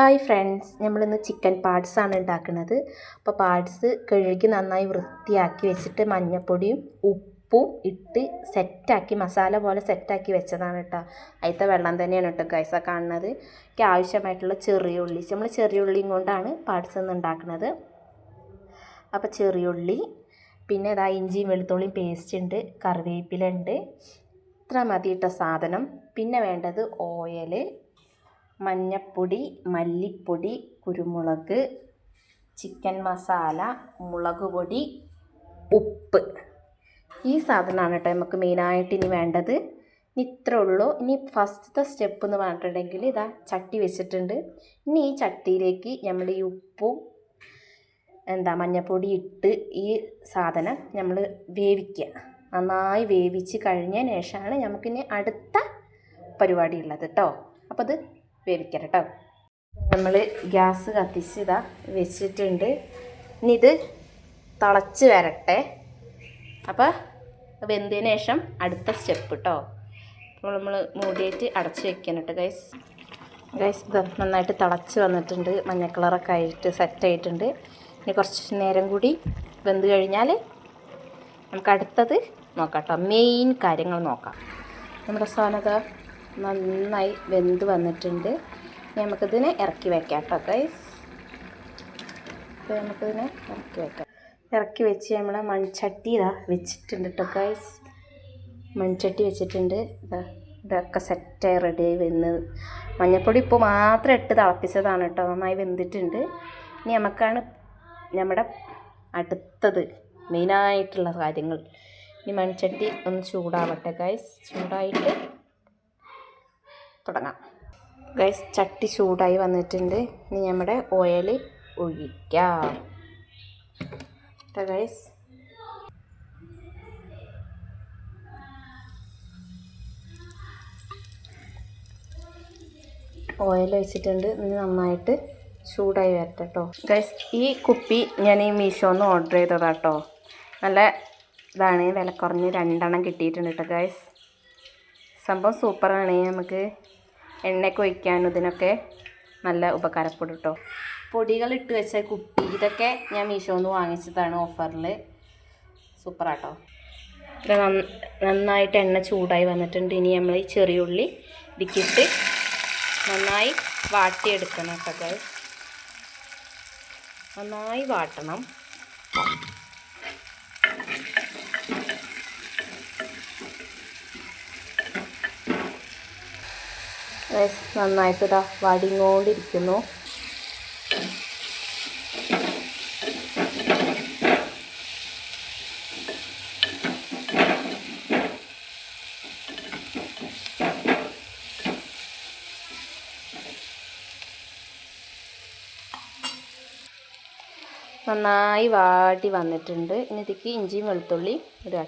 Hi friends നമ്മളിന്ന് chicken parts ആണ് ഉണ്ടാക്കുന്നത്. അപ്പോൾ പാർട്സ് കഴുകി നന്നായി വൃത്തിയാക്കി വെച്ചിട്ട് മഞ്ഞൾപ്പൊടിയും ഉപ്പും ഇട്ട് സെറ്റാക്കി മസാല പോലെ സെറ്റാക്കി വെച്ചതാണ് കേട്ടോ. അതിലത്തെ വെള്ളം തന്നെയാണ് കേട്ടോ ഗൈസ കാണുന്നത്. എനിക്ക് ആവശ്യമായിട്ടുള്ള ചെറിയ ഉള്ളി നമ്മൾ ചെറിയ ഉള്ളിയും കൊണ്ടാണ് പാർട്സ് ഒന്ന് ഉണ്ടാക്കുന്നത്. അപ്പോൾ ചെറിയ ഉള്ളി പിന്നെ ഇതാ ഇഞ്ചിയും വെളുത്തുള്ളിയും പേസ്റ്റ് ഉണ്ട് കറിവേപ്പില ഉണ്ട്. ഇത്ര മതി സാധനം. പിന്നെ വേണ്ടത് ഓയിൽ മഞ്ഞപ്പൊടി മല്ലിപ്പൊടി കുരുമുളക് ചിക്കൻ മസാല മുളക് പൊടി ഉപ്പ്. ഈ സാധനമാണ് കേട്ടോ നമുക്ക് മെയിനായിട്ട് ഇനി വേണ്ടത്. ഇനി ഇത്രേ ഉള്ളൂ. ഇനി ഫസ്റ്റത്തെ സ്റ്റെപ്പ് എന്ന് പറഞ്ഞിട്ടുണ്ടെങ്കിൽ ഇതാ ചട്ടി വെച്ചിട്ടുണ്ട്. ഇനി ഈ ചട്ടിയിലേക്ക് നമ്മൾ ഈ ഉപ്പും എന്താ മഞ്ഞപ്പൊടി ഇട്ട് ഈ സാധനം നമ്മൾ വേവിക്കുക. നന്നായി വേവിച്ച് കഴിഞ്ഞതിന് ശേഷമാണ് നമുക്കിനി അടുത്ത പരിപാടി ഉള്ളത് കേട്ടോ. അപ്പോൾ അത് വേവിക്കാം കേട്ടോ നമ്മൾ ഗ്യാസ് കത്തിച്ച് ഇതാ വെച്ചിട്ടുണ്ട്. ഇനി ഇത് തിളച്ച് വരട്ടെ. അപ്പോൾ വെന്തതിന് ശേഷം അടുത്ത സ്റ്റെപ്പ് കേട്ടോ അപ്പോൾ നമ്മൾ മൂടിയിട്ട് അടച്ച് വെക്കണം കേട്ടോ ഗൈസ് ഗൈസ് ഇത് നന്നായിട്ട് തിളച്ച് വന്നിട്ടുണ്ട്. മഞ്ഞ കളറൊക്കെ ആയിട്ട് സെറ്റ് ആയിട്ടുണ്ട്. ഇനി കുറച്ച് നേരം കൂടി വെന്ത് കഴിഞ്ഞാൽ നമുക്ക് അടുത്തത് നോക്കാം കേട്ടോ മെയിൻ കാര്യങ്ങൾ നോക്കാം. നമ്മുടെ സാധനത നന്നായി വെന്ത് വന്നിട്ടുണ്ട്. നമുക്കിതിനെ ഇറക്കി വെക്കാം കേട്ടോ ഗൈസ് അപ്പോൾ നമുക്കിതിനെ ഇറക്കി വെക്കാം. ഇറക്കി വെച്ച് നമ്മൾ മൺചട്ടി ഇതാ വെച്ചിട്ടുണ്ട് കേട്ടോ ഗൈസ് മൺചട്ടി വെച്ചിട്ടുണ്ട്. ഇതാ ഇതൊക്കെ സെറ്റായി റെഡിയായി വെന്ന്. മഞ്ഞൾപ്പൊടി ഇപ്പോൾ മാത്രം ഇട്ട് തിളപ്പിച്ചതാണ് കേട്ടോ നന്നായി വെന്തിട്ടുണ്ട്. ഇനി നമുക്കാണ് നമ്മുടെ അടുത്തത് മെയിനായിട്ടുള്ള കാര്യങ്ങൾ. ഇനി മൺചട്ടി ഒന്ന് ചൂടാവട്ടെ ഗൈസ് ചൂടായിട്ട് തുടങ്ങാം. ഗൈസ് ചട്ടി ചൂടായി വന്നിട്ടുണ്ട്. ഇനി നമ്മുടെ ഓയിൽ ഒഴിക്കാം. ഗൈസ്. ഓയിൽ ഒഴിച്ചിട്ടുണ്ട്. ഇനി നന്നായിട്ട് ചൂടായി വരട്ടെ കേട്ടോ ഗൈസ് ഈ കുപ്പി ഞാൻ ഈ മീഷോന്ന് ഓർഡർ ചെയ്തതാണ് കേട്ടോ നല്ല ഇതാണ്. വില കുറഞ്ഞ് രണ്ടെണ്ണം കിട്ടിയിട്ടുണ്ട് കേട്ടോ ഗൈസ്. സംഭവം സൂപ്പറാണ്. നമുക്ക് എണ്ണയൊക്കെ ഒഴിക്കാനും ഇതിനൊക്കെ നല്ല ഉപകാരപ്പെടും കേട്ടോ പൊടികൾ ഇട്ട് വെച്ച കുപ്പി ഇതൊക്കെ ഞാൻ മീഷോന്ന് വാങ്ങിച്ചതാണ് ഓഫറിൽ സൂപ്പറാട്ടോ. നന്നായിട്ട് എണ്ണ ചൂടായി വന്നിട്ടുണ്ട്. ഇനി നമ്മൾ ഈ ചെറിയ ഉള്ളി ഇതിക്കിട്ട് നന്നായി വാട്ടിയെടുക്കണം കേട്ടോ നന്നായി വാട്ടണം. നന്നായിട്ട് ഇതാ വടിങ്ങോണ്ടിരിക്കുന്നു നന്നായി വാടി വന്നിട്ടുണ്ട്. ഇനി ഇതിക്ക് ഇഞ്ചിയും വെളുത്തുള്ളിയും ഒരു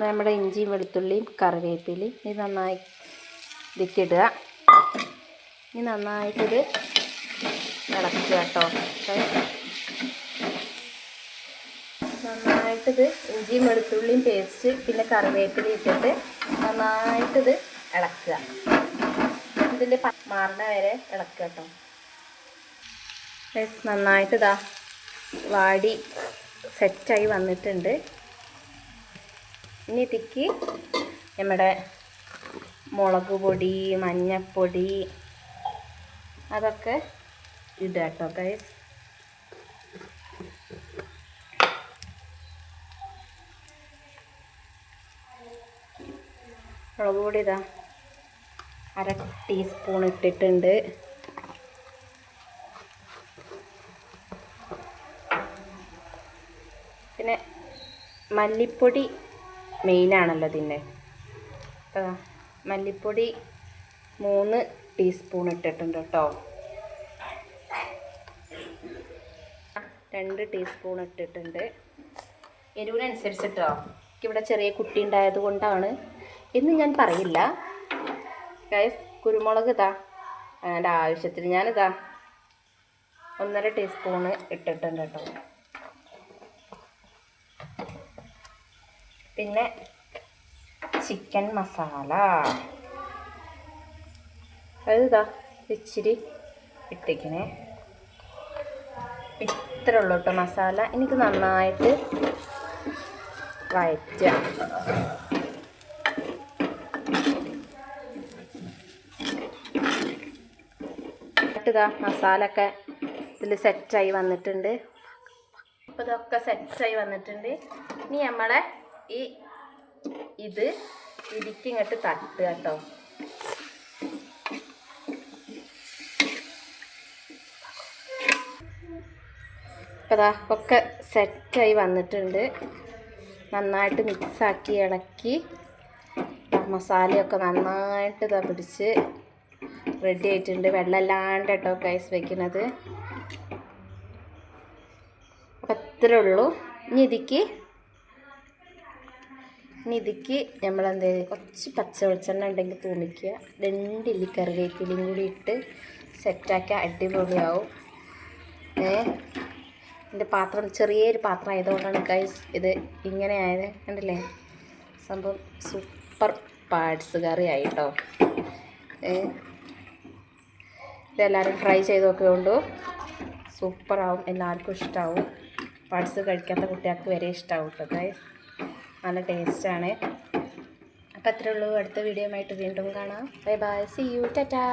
നമ്മുടെ ഇഞ്ചിയും വെളുത്തുള്ളിയും കറിവേപ്പിലയും. ഇത് നന്നായി ഇതിക്കിടുക ഇനി നന്നായിട്ടിത് ഇളക്കുക കേട്ടോ. നന്നായിട്ടിത് ഇഞ്ചിയും വെളുത്തുള്ളിയും പേസ്റ്റ് പിന്നെ കറിവേപ്പിലയും ഇട്ടിട്ട് നന്നായിട്ടിത് ഇളക്കുക. ഇതിന്റെ മാറുന്ന വരെ ഇളക്കുക കേട്ടോ. നന്നായിട്ട് ഇതാ വാടി സെറ്റായി വന്നിട്ടുണ്ട്. ഇനി ഇതിക്ക് നമ്മുടെ മുളക് പൊടി മഞ്ഞപ്പൊടി അതൊക്കെ ഇടുക കേട്ടോ ഗൈസ് മുളക് പൊടി ഇതാ അര ടീസ്പൂൺ ഇട്ടിട്ടുണ്ട്. പിന്നെ മല്ലിപ്പൊടി മെയിനാണല്ലോ ഇതിന്റെ മല്ലിപ്പൊടി മൂന്ന് ടീസ്പൂൺ ഇട്ടിട്ടുണ്ട് കേട്ടോ. രണ്ട് ടീസ്പൂൺ ഇട്ടിട്ടുണ്ട്. എരിവിനനുസരിച്ചിട്ടോ. എനിക്കിവിടെ ചെറിയ കുട്ടി ഉണ്ടായത് കൊണ്ടാണ്. എന്ന് ഞാൻ പറയില്ല. ഗൈസ് കുരുമുളക് ഇതാ. അതിന്റെ ആവശ്യത്തിന് ഞാനിതാ ഒന്നര ടീസ്പൂണ് ഇട്ടിട്ടുണ്ട് കേട്ടോ. പിന്നെ ചിക്കൻ മസാല. അത് ഇതാ ഇച്ചിരി ഇട്ടിക്കണേ ഇത്ര ഉള്ളൂ കേട്ടോ മസാല. എനിക്ക് നന്നായിട്ട് വയറ്റ ഇതാ മസാല ഒക്കെ ഇതിൽ സെറ്റായി വന്നിട്ടുണ്ട്. അപ്പോൾ ഇതൊക്കെ സെറ്റായി വന്നിട്ടുണ്ട്. ഇനി നമ്മളെ ഈ ഇത് ഇടിക്ക് ഇങ്ങോട്ട് തട്ടുക കേട്ടോ അപ്പതാ ഒക്കെ സെറ്റായി വന്നിട്ടുണ്ട്. നന്നായിട്ട് മിക്സാക്കി ഇളക്കി മസാലയൊക്കെ നന്നായിട്ട് ഇതാ പിടിച്ച് റെഡി ആയിട്ടുണ്ട്. വെള്ളമില്ലാണ്ട് കേട്ടോ കൈസ് വെക്കുന്നത്. അപ്പം ഇത്രയേ ഉള്ളൂ. ഇനി ഇതിക്ക് ഇനി ഇതിക്ക് ചെയ്യും കുറച്ച് പച്ച വെളിച്ചെണ്ണ ഉണ്ടെങ്കിൽ തൂമിക്കുക. രണ്ട് ഇല്ലി കറിവേപ്പിലയും കൂടി ഇട്ട് സെറ്റാക്കി അടിപൊളിയാവും. ഏ എന്റെ പാത്രം ചെറിയൊരു പാത്രം ആയതുകൊണ്ടാണ് ഗൈസ് ഇത് ഇങ്ങനെ ആയത്. കണ്ടില്ലേ? സംഭവം സൂപ്പർ പാഡ്സ് കറി ആയിട്ടോ. ഏ ഇതെല്ലാവരും ട്രൈ ചെയ്ത് നോക്കിയോണ്ടു സൂപ്പറാവും എല്ലാവർക്കും ഇഷ്ടമാവും പാഡ്സ് കഴിക്കാത്ത കുട്ടികൾക്ക് വരെ ഇഷ്ടമാവും കേട്ടോ ഗൈസ് നല്ല ടേസ്റ്റാണ്. അപ്പോൾ അത്രേ ഉള്ളൂ. അടുത്ത വീഡിയോ ആയിട്ട് വീണ്ടും കാണാം. Bye bye see you Tata